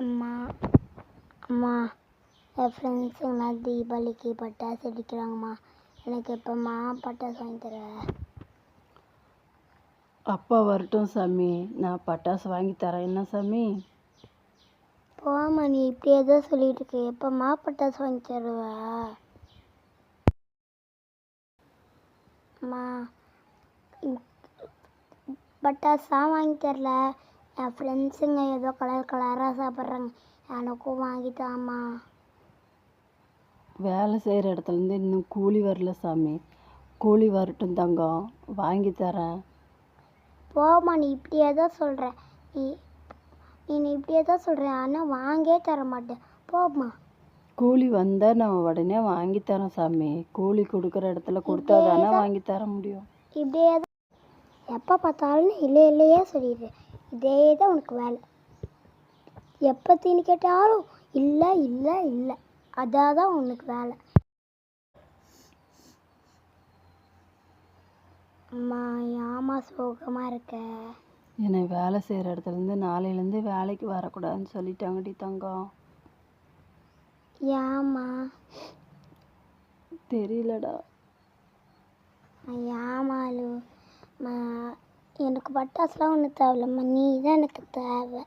அம்மா அம்மா என் ஃப்ரெண்ட்ஸுங்களாம் தீபாவளிக்கு பட்டாசு வெடிக்கிறாங்கம்மா. எனக்கு எப்போம்மா பட்டாசு வாங்கி தர அப்பா வரட்டும் சாமி. நான் பட்டாசு வாங்கி தரேன். என்ன சாமி? போம்மா நீ இப்படியே தான் சொல்லிட்டு இருக்க. எப்போம்மா பட்டாசு வாங்கி தருவ? அம்மா இ- பட்டாசுலாம் வாங்கி தரல. என் ஃப்ரெண்ட்ஸுங்க ஏதோ கலர் கலராக சாப்பிட்றாங்க. எனக்கும் வாங்கி தாம்மா வேலை செய்கிற இடத்துலேருந்து இன்னும் கூலி வரல சாமி. கூலி வரட்டும் தங்கம். வாங்கி தரேன். போம்மா நீ இப்படியே தான் சொல்கிற நீ நீ இப்படியே தான் சொல்கிற ஆனால் வாங்கே தர மாட்டேன். போம்மா. கூலி வந்தால் நான் உடனே வாங்கி தரேன் சாமி. கூலி கொடுக்குற இடத்துல கொடுத்தா தானே வாங்கி தர முடியும். இப்படியே தான் எப்போ பார்த்தாலும் இல்லை இல்லையே சொல்லிடு. இதே தான் உனக்கு வேலை. எப்போ தீனி கேட்டாலும் இல்லை இல்லை இல்லை. அதான் தான் உனக்கு வேலை. அம்மா ஏமா சோகமாக இருக்க? என்னை வேலை செய்கிற இடத்துலேருந்து நாளையிலேருந்து வேலைக்கு வரக்கூடாதுன்னு சொல்லிட்டாங்கடி தங்கம். ஏம்மா? தெரியலடா. ஏமாலு எனக்கு பட்டாசுலாம் ஒன்றும் தேவையில்லம்மா. நீ தான் எனக்கு தேவை.